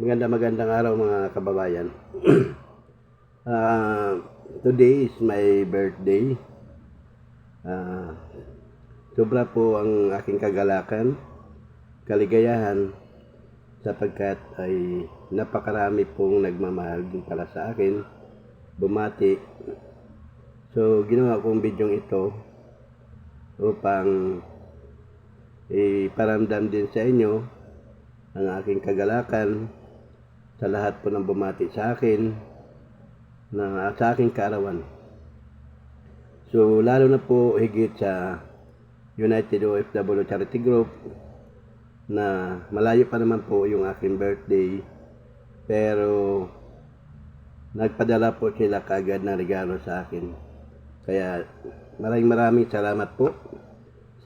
Maganda magandang araw mga kababayan. Ah, today is my birthday. Ah, sobra po ang aking kagalakan, kaligayahan sapagkat ay napakarami pong nagmamahal din pala sa akin, bumati. So, ginawa kong bidyong ito upang iparamdam din sa inyo ang aking kagalakan sa lahat po ng bumati sa akin na sa aking kaarawan. So, lalo na po higit sa United OFW Charity Group na malayo pa naman po yung aking birthday pero nagpadala po sila kagad ng regalo sa akin. Kaya maraming maraming salamat po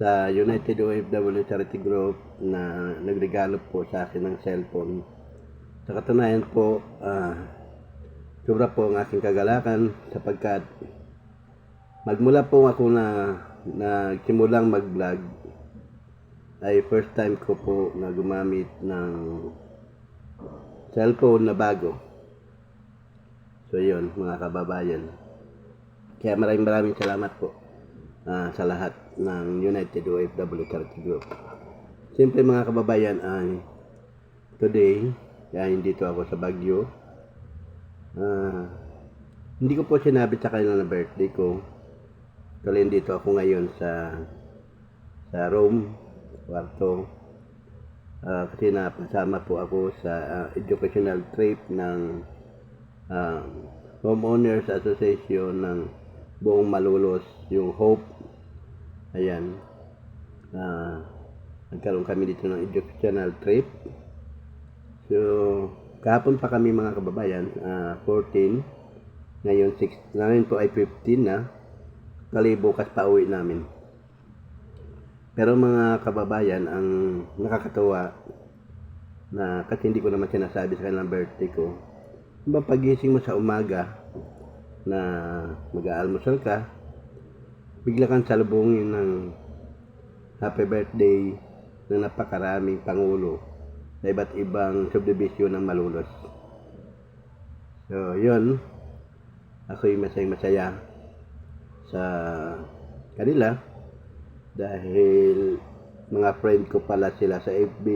sa United OFW Charity Group na nagregalo po sa akin ng cellphone. Sa katunayan po, ah, sobra po ang aking kagalakan sapagkat magmula po ako na nagsimulang mag-vlog ay first time ko po na gumamit ng cellphone na bago. So yun mga kababayan. Kaya maraming maraming salamat po ah, sa lahat ng United OFW Charity Group. Siyempre mga kababayan ay today, kaya dito ako sa Baguio, Ah, hindi ko po sinabi sa kanila na birthday ko. Kasi dito ako ngayon sa sa room, kwarto. Ah, kasi napasama po ako sa ah, educational trip ng ah, Homeowners Association ng buong Malulos, yung Hope. Ayan. Ah, nagkaroon kami dito ng educational trip. So, Kahapon pa kami mga kababayan, uh, 14. Ngayon 6, ngayon po ay 15 na. Kali bukas pa uwi namin. Pero mga kababayan, ang nakakatawa na kasi hindi ko naman sinasabi sa kanilang birthday ko. Diba pagising mo sa umaga na mag-aalmusal ka, bigla kang salubungin ng happy birthday ng napakaraming pangulo sa iba't ibang subdivision ng Malulos. So, yun. Ako'y masayang masaya sa kanila dahil mga friend ko pala sila sa FB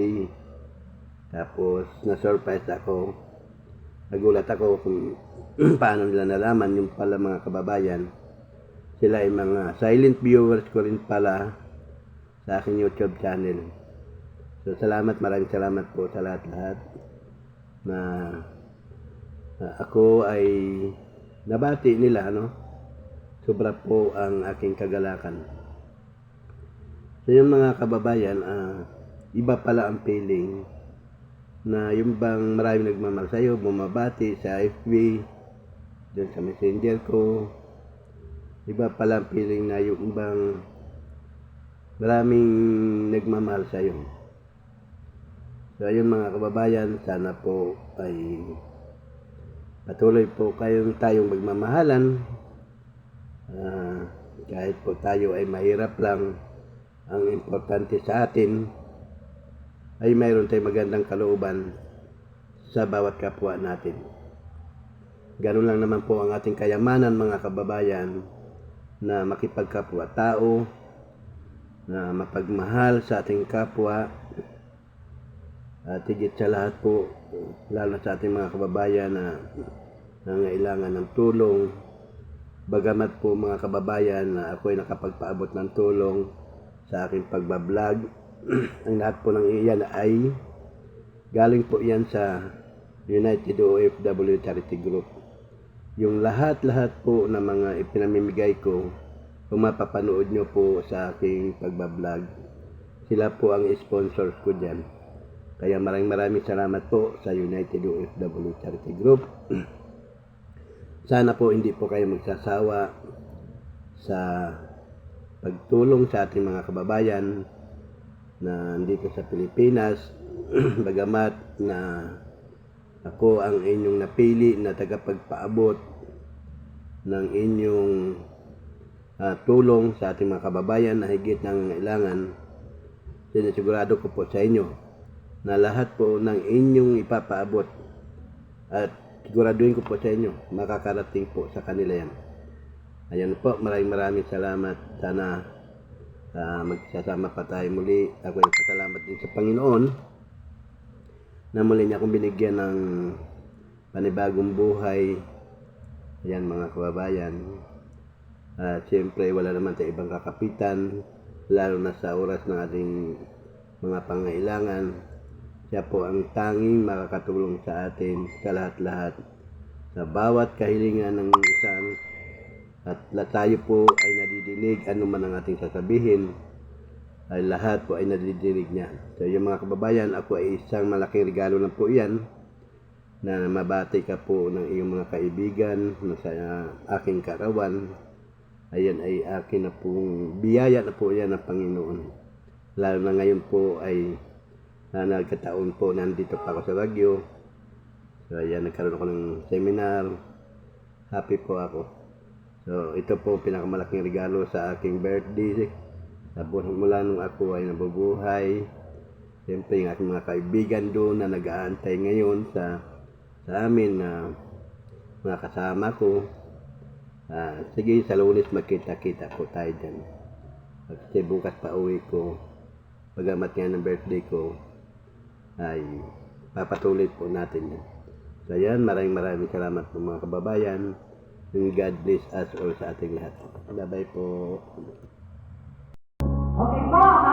tapos na-surprise ako nagulat ako kung paano nila nalaman yung pala mga kababayan sila ay mga silent viewers ko rin pala sa aking YouTube channel So, salamat, maraming salamat po sa lahat-lahat na uh, ako ay nabati nila, ano? Sobra po ang aking kagalakan. So, yung mga kababayan, uh, iba pala ang feeling na yung bang marami nagmamahal sa'yo, bumabati sa FB, dun sa messenger ko, iba pala ang feeling na yung bang maraming nagmamahal sa'yo. So ayun mga kababayan, sana po ay patuloy po kayong tayong magmamahalan. Uh, kahit po tayo ay mahirap lang, ang importante sa atin ay mayroon tayong magandang kalooban sa bawat kapwa natin. Ganun lang naman po ang ating kayamanan mga kababayan na makipagkapwa tao, na mapagmahal sa ating kapwa, at higit sa lahat po, lalo sa ating mga kababayan na nangailangan ng tulong. Bagamat po mga kababayan na ako ay nakapagpaabot ng tulong sa aking pagbablog. Ang lahat po ng iyan ay galing po iyan sa United OFW Charity Group. Yung lahat-lahat po ng mga ipinamimigay ko, kung mapapanood nyo po sa aking pagbablog, sila po ang sponsors ko dyan. Kaya maraming maraming salamat po sa United OFW Charity Group. Sana po hindi po kayo magsasawa sa pagtulong sa ating mga kababayan na dito sa Pilipinas. Bagamat na ako ang inyong napili na tagapagpaabot ng inyong uh, tulong sa ating mga kababayan na higit ng kailangan. Sinisigurado ko po sa inyo na lahat po ng inyong ipapaabot at siguraduhin ko po sa inyo, makakarating po sa kanila yan. Ayan po, maraming maraming salamat. Sana ah, magsasama pa tayo muli. Ako ay pasalamat din sa Panginoon na muli niya akong binigyan ng panibagong buhay. Ayan mga kababayan. At siyempre wala naman tayong ibang kakapitan lalo na sa oras ng ating mga pangailangan. Siya po ang tanging makakatulong sa atin sa lahat-lahat sa bawat kahilingan ng isang at tayo po ay nadidinig ano man ang ating sasabihin ay lahat po ay nadidinig niya. So yung mga kababayan, ako ay isang malaking regalo na po yan na mabati ka po ng iyong mga kaibigan na sa aking karawan. Ayan ay akin na pong biyaya na po yan ng Panginoon. Lalo na ngayon po ay na nagkataon po nandito pa ako sa Baguio. So ayan, nagkaroon ako ng seminar. Happy po ako. So, ito po pinakamalaking regalo sa aking birthday. Buwan mula nung ako ay nabubuhay. Siyempre, yung aking mga kaibigan doon na nag-aantay ngayon sa sa amin na mga kasama ko. Ah, sige, sa lunes magkita-kita po tayo dyan. Kasi bukas pa uwi ko. Pagamat ng birthday ko, ay papatuloy po natin yan. So yan, maraming maraming salamat po mga kababayan. And God bless us all sa ating lahat. Bye-bye po. Okay po!